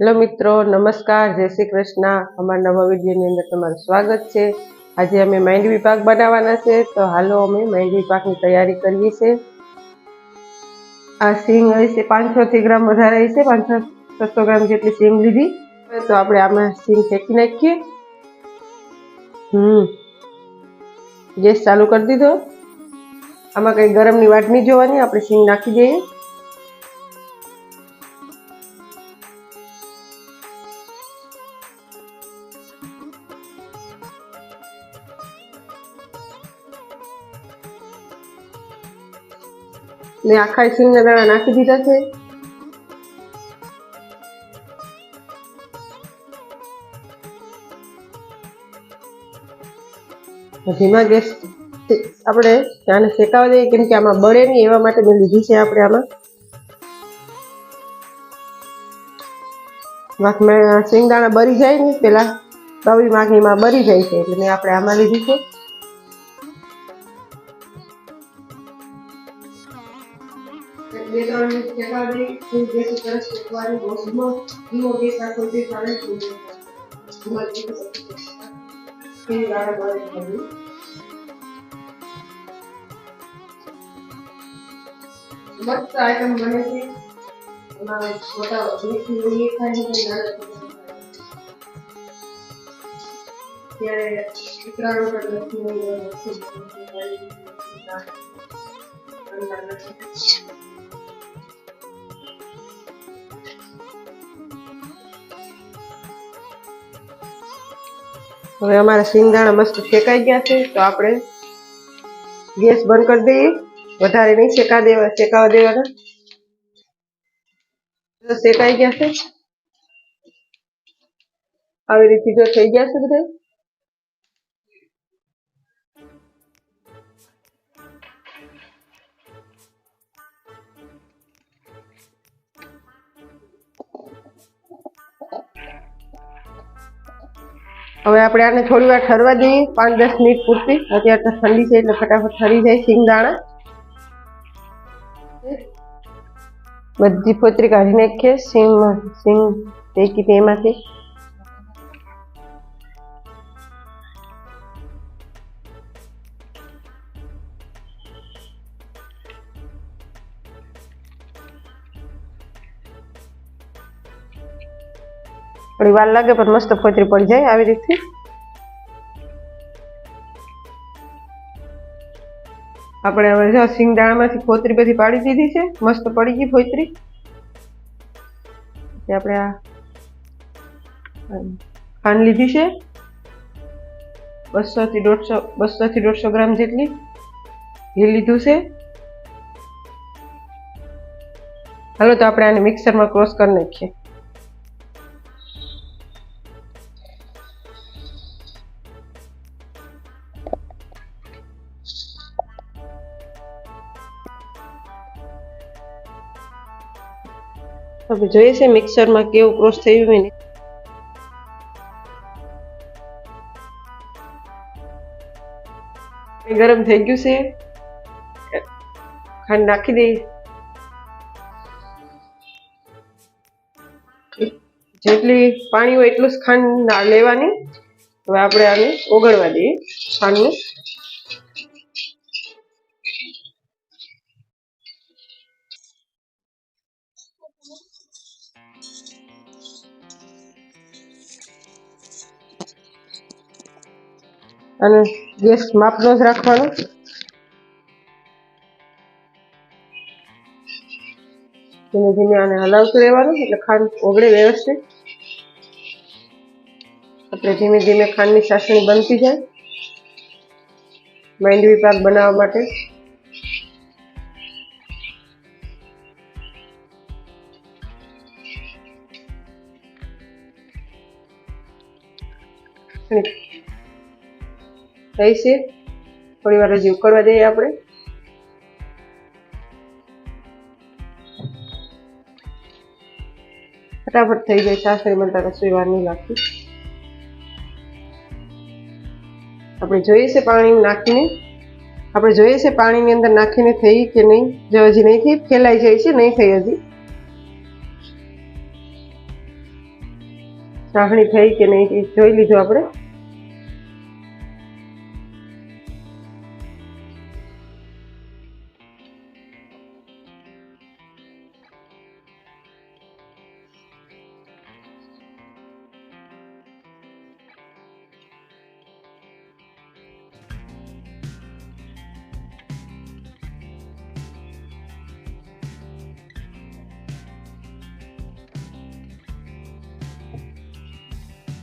Hello મિત્રો, નમસ્કાર, જય શ્રી કૃષ્ણ. અમારા નવા વિડીયોની અંદર તમારું સ્વાગત છે. આજે અમે માંડવી પાક બનાવવાના છે, તો હાલો અમે માંડવી પાકની તૈયારી કરીએ છીએ આ સિંગ હશે પાંચસોથી ગ્રામ વધારે હશે પાંચસો છસો ગ્રામ જેટલી સિંગ લીધી. તો આપણે આમાં સિંગ ફેંકી નાખીએ. હમ. ગેસ ચાલુ કરી દીધો. આમાં કંઈ ગરમની વાટ જોવાની, આપણે સિંગ નાખી દઈએ. મેં આખા સિંગના દાણા નાખી દીધા છે. ધીમા ગેસ આપણે આને શેકાવા દઈએ કેમ કે આમાં બળે નહીં, એવા માટે મેં લીધી છે આપણે આમાં. માખમાં સિંગદાણા બરી જાય ને, પેલા તવી માખીમાં બરી જાય છે, એટલે મેં આપણે આમાં લીધી છે. ત્રણ મિનિટ શેકાવા દઈએ ફૂલ ગેસ ઉપર શેકવાની બહુ ધીમો ધીમો ગેસ રાખવો જોઈએ કારણ કે ધીમા ગેસ ઉપર સિંગદાણા બળે નહીં. મસ્ત આઈટમ બને છે. છોકરા ત્યારે હવે અમારા સિંગદાણા મસ્ત શેકાઈ ગયા છે, તો આપણે ગેસ બંધ કરી દઈએ. વધારે નહીં શેકા દેવા, શેકાવા દેવાના. શેકાઈ ગયા છે. આવી રીતે જો થઈ ગયા છે બધા. હવે આપણે આને થોડી વાર ઠરવા દઈએ. પાંચ, દસ મિનિટ પૂરતી. અત્યારે તો ઠંડી છે એટલે ફટાફટ ઠરી જાય સિંગદાણા બધી ફોતરી કાઢી નાખીએ. સિંગ સિંગ શેકી હતી થોડી વાર લાગે પણ મસ્ત ફોતરી પડી જાય આવી રીતે આપણે હવે જો સિંગદાણામાંથી ફોતરી બધી પાડી દીધી છે. મસ્ત પડી ગઈ ફોતરી. આપણે આ ખાંડ લીધી છે. બસોથી દોઢસો બસોથી દોઢસો ગ્રામ જેટલી ઘી લીધું છે. હાલો તો આપણે આને મિક્સરમાં ક્રોસ કરી નાખીએ. હવે જોઈએ છે મિક્સરમાં કેવું ક્રોસ થયું હોય ને ગરમ થઈ ગયું છે. ખાંડ નાખી દઈ. જેટલી પાણી હોય એટલું જ ખાંડ લેવાની. હવે આપણે આને ઓગળવા દઈએ. ખાંડને. અને ગેસ માપનો જ રાખવાનો. ધીમે ધીમે આને હલાવતું રહેવાનું, એટલે ખાંડ ઓગળે વ્યવસ્થિત આપણે ધીમે ધીમે ખાંડની ચાસણી બનતી જાય. માંડવી પાક બનાવવા માટે. થઈ છે થોડી વાર હજી ઉકળવા દઈએ આપણે. ફટાફટ થઈ જાય સાસરી મળતા રસોઈ વાર નહીં લાગતી. આપણે જોઈએ છે પાણી નાખીને. આપણે જોઈએ છે પાણીની અંદર નાખીને થઈ કે નહીં? જો હજી નહીં થઈ, ફેલાઈ જાય છે, નહીં થઈ હજી. ચાહણી થઈ કે નહીં જોઈ લીધું આપણે.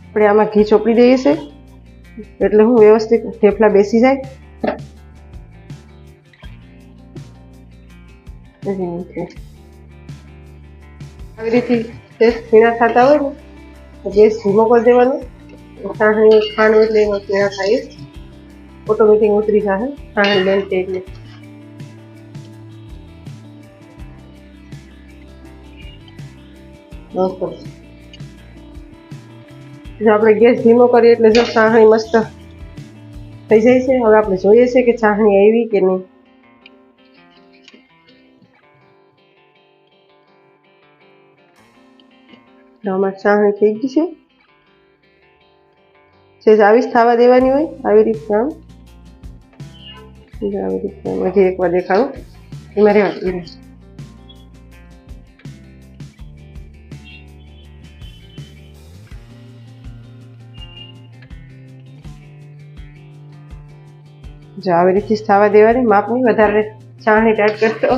આપણે આમાં ઘી ચોપડી દઈએ છે. એટલે હું વ્યવસ્થિત થેપલા બેસી જાય. આવી રીતે ગેસ પીણા થતા હોય ને ગેસ ધીમો કરી દેવાનો. સાહણી ખાંડ એટલે એમાં પીણા થાય. ઓટોમેટિક ઉતરી જશે. સાહણી બેન એટલે. બસ. જો આપણે ગેસ ધીમો કરીએ એટલે જો ચાહણી મસ્ત થઈ જાય છે. હવે આપણે જોઈએ છે કે ચાહણી આવી કે નહીં. અમારી ચાસણી થઈ ગઈ છે. જે આવી જ થવા દેવાની હોય, આવી રીતના. આવી રીતના હજી એકવાર દેખાડું. એમાં રહેવા જો આવી રીતે થવા દેવાની, માપની વધારે છાણી ટાઈટ કરતો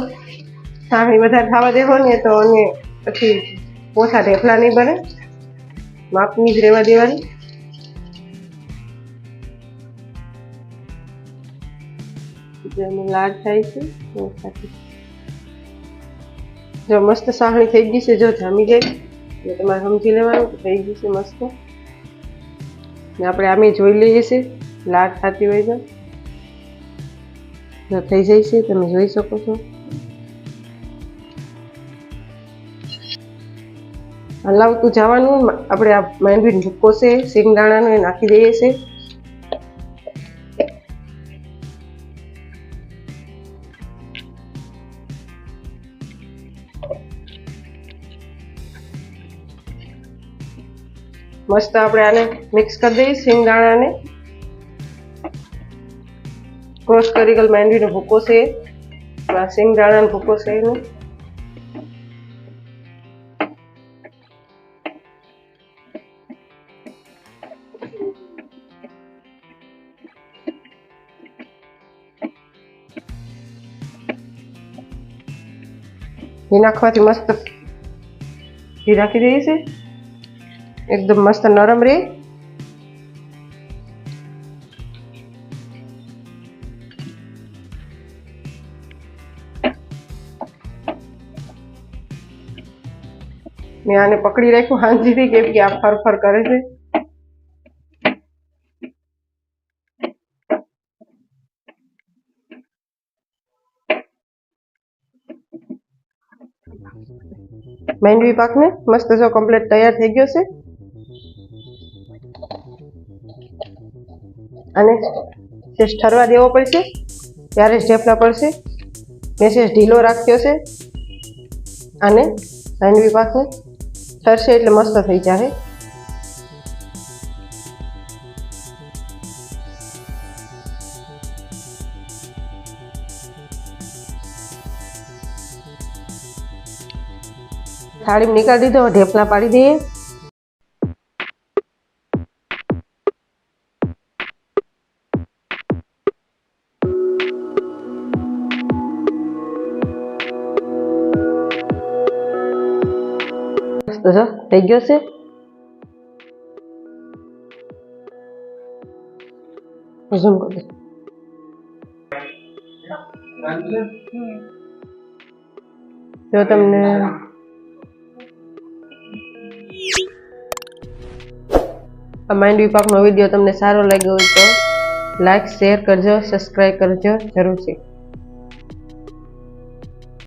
છાણી વધારે થવા દેવો ને તો અને પછી ઓછા ઢેફલા નહીં બને, માપની જ રહેવા દેવાની. જેમાં લાડ થાય છે જો મસ્ત સાહણી થઈ ગઈ છે, જો જામી જાય એટલે તમારે સમજી લેવાનું થઈ ગયું છે મસ્ત. ને આપણે આમે જોઈ લઈએ છીએ, લાડ થતી હોય તો. થઈ જાય છે તમે જોઈ શકો છો હલાવતું જવાનું આપણે આ માંડવી ભૂકો છે સિંગદાણાનો એ નાખી દઈએ છે મસ્ત આપણે આને મિક્સ કરી દઈએ સિંગદાણાને ક્રોસ કરી ગયેલ માંડવીનો ભૂકો છે આ સિંગદાણાનો ભૂકો છે એનો ઘી નાખવાથી મસ્ત ઘી નાખી દઈએ છે એકદમ મસ્ત નરમ રહે મેં આને પકડી રાખ્યું, હાંજીથી કેમ કે આ ફર ફર કરે છે. માંડવી પાકને મસ્ત જો કમ્પ્લીટ તૈયાર થઈ ગયો છે. અને શેષ ઠરવા દેવો પડશે, ત્યારે જ ઢેફલા પડશે. મેસેજ ઢીલો રાખ્યો છે. અને માંડવી પાકને ઠરશે એટલે મસ્ત થઈ જાય થાળીમાં નીકાળી દીધો હવે ઢેફલા પાડી દઈએ મસ્ત જો થઈ ગયો છે ઝૂમ કરી જો તમને આ માઇન્ડ વિભાગનો વીડિયો તમને સારો લાગ્યો હોય તો લાઈક શેર કરજો સબસ્ક્રાઈબ કરજો જરૂરથી